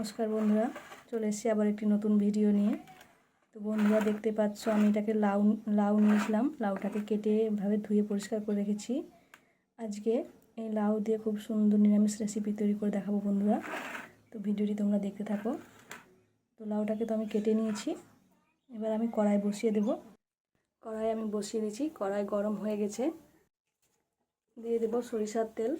নমস্কার বন্ধুরা, চলে এসেছি আবার একটি নতুন ভিডিও নিয়ে। তো বন্ধুরা, দেখতে পাচ্ছ আমি এটাকে লাউ লাউ নিয়েছিলাম। লাউটাকে কেটে এভাবে ধুয়ে পরিষ্কার করে রেখেছি। আজকে এই লাউ দিয়ে খুব সুন্দর নিরামিষ রেসিপি তৈরি করে দেখাবো বন্ধুরা। তো ভিডিওটি তোমরা দেখতে থাকো। তো লাউটাকে তো আমি কেটে নিয়েছি। এবার আমি কড়াই বসিয়ে দেব। কড়াই আমি বসিয়ে দিয়েছি। কড়াই গরম হয়ে গেছে। দিয়ে দেব সরিষার তেল।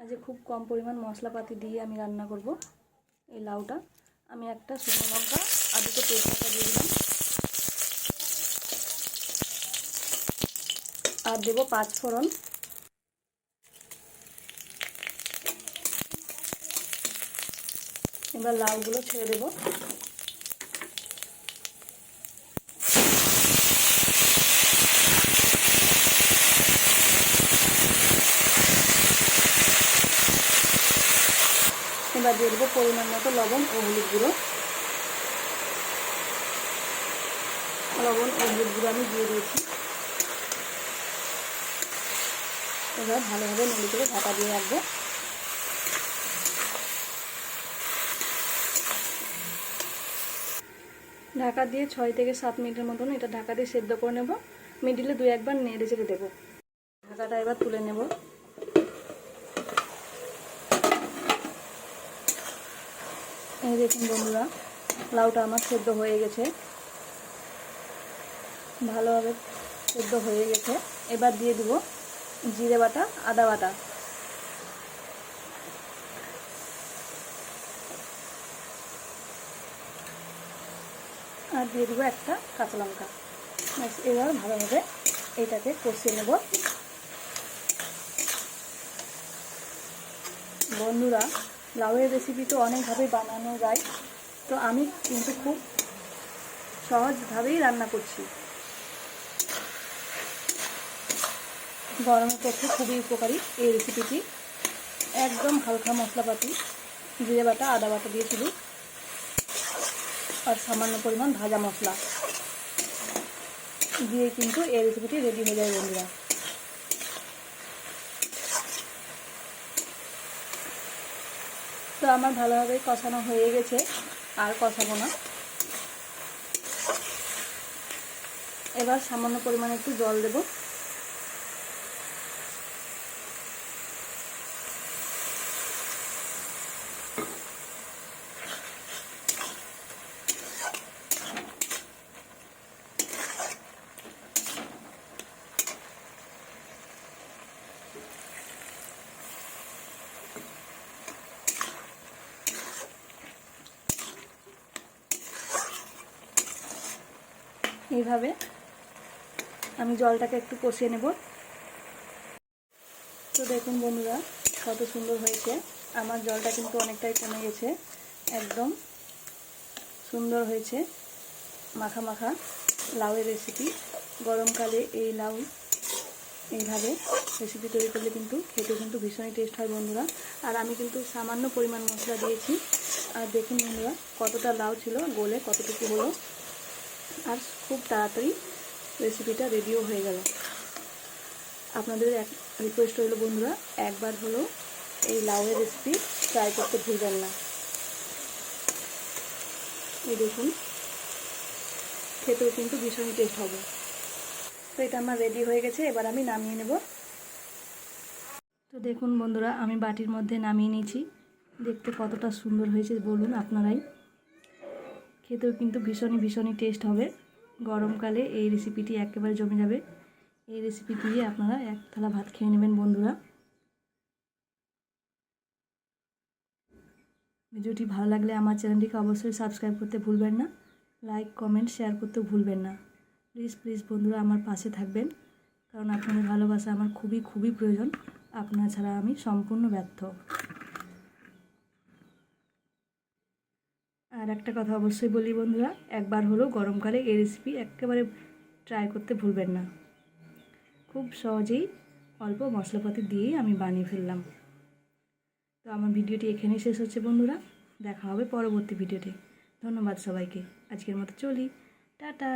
আজকে খুব কম পরিমাণ মশলাপাতি দিয়ে আমি রান্না করব এই লাউটা। আমি একটা শুকনো লঙ্কা আর তেজপাতা দিয়ে দিলাম। আর দেবো পাঁচ ফোড়ন এবার লাউগুলো ছেড়ে দেবো এবার দিয়ে দেবো পরিমাণ মতো লবণ ও হলুদ গুঁড়ো। লবণ ও হলুদ গুঁড়ো আমি দিয়ে দিয়েছি। এবার ভালোভাবে নেড়ে করে ঢাকা দিয়ে রাখব। ঢাকা দিয়ে ছয় থেকে সাত মিনিটের মতন এটা ঢাকা দিয়ে সেদ্ধ করে নেব। মিডিলে দু একবার নেড়ে চেড়ে দেবো। ঢাকাটা এবার তুলে নেব। এই দেখুন বন্ধুরা, লাউটা আমার সেদ্ধ হয়ে গেছে। ভালোভাবে সেদ্ধ হয়ে গেছে। এবার দিয়ে দিব জিরে বাটা, আদা বাটা। আর দিয়ে দেবো একটা কাঁচা লঙ্কা। এবার ভালোভাবে এইটাকে কষিয়ে নেব। বন্ধুরা লাউয়ের রেসিপি তো অনেকভাবেই বানানো যায়। তো আমি কিন্তু খুব সহজভাবেই রান্না করছি। গরমের পক্ষে খুবই উপকারী এই রেসিপিটি একদম হালকা মশলাপাতি, জিরে বাটা, আদা বাটা দিয়ে দিয়েছিল আর সামান্য পরিমাণ ভাজা মশলা। দিয়ে কিন্তু এই রেসিপিটি রেডি হয়ে যায় বন্ধুরা। তো আমার ভালোভাবে কষানো হয়ে গেছে, আর কষাবো না। এবার সামান্য পরিমাণে একটু জল দেব। এইভাবে আমি জলটাকে একটু কষিয়ে নেব। তো দেখুন বন্ধুরা, কত সুন্দর হয়েছে। আমার জলটা কিন্তু অনেকটাই কমে গেছে। একদম সুন্দর হয়েছে। মাখা মাখা লাউয়ের রেসিপি গরমকালে এই লাউ, এইভাবে রেসিপি তৈরি করলে কিন্তু খেতে কিন্তু ভীষণই টেস্ট হয় বন্ধুরা। আর আমি কিন্তু সামান্য পরিমাণ মশলা দিয়েছি। আর দেখুন বন্ধুরা, কতটা লাউ ছিল, গোলে কতটুকু হলো। আর খুব তাড়াতাড়ি রেসিপিটা রেডিও হয়ে গেল। আপনাদের এক রিকোয়েস্ট রইল বন্ধুরা, একবার হলো এই লাউয়ের রেসিপি ট্রাই করতে ভুলবেন না। এই দেখুন, খেতেও কিন্তু ভীষণই টেস্ট হবে। তো এটা আমার রেডি হয়ে গেছে, এবার আমি নামিয়ে নেব। তো দেখুন বন্ধুরা, আমি বাটির মধ্যে নামিয়ে নিয়েছি। দেখতে কতটা সুন্দর হয়েছে, বলুন আপনারাই। খেতেও কিন্তু ভীষণই ভীষণই টেস্ট হবে। গরমকালে এই রেসিপিটি একেবারে জমে যাবে। এই রেসিপি দিয়ে আপনারা এক থালা ভাত খেয়ে নেবেন বন্ধুরা। ভিডিওটি ভালো লাগলে আমার চ্যানেলটিকে অবশ্যই সাবস্ক্রাইব করতে ভুলবেন না। লাইক কমেন্ট শেয়ার করতে ভুলবেন না। প্লিজ প্লিজ বন্ধুরা আমার পাশে থাকবেন। কারণ আপনাদের ভালোবাসা আমার খুবই খুবই প্রয়োজন। আপনার ছাড়া আমি সম্পূর্ণ ব্যর্থ। আর একটা কথা অবশ্যই বলি বন্ধুরা, একবার হলো গরমকালে এই রেসিপি একেবারে ট্রাই করতে ভুলবেন না। খুব সহজেই অল্প মশলাপাতি দিয়েই আমি বানিয়ে ফেললাম। তো আমার ভিডিওটি এখানেই শেষ হচ্ছে বন্ধুরা, দেখা হবে পরবর্তী ভিডিওতে। ধন্যবাদ সবাইকে। আজকের মতো চলি। টাটা!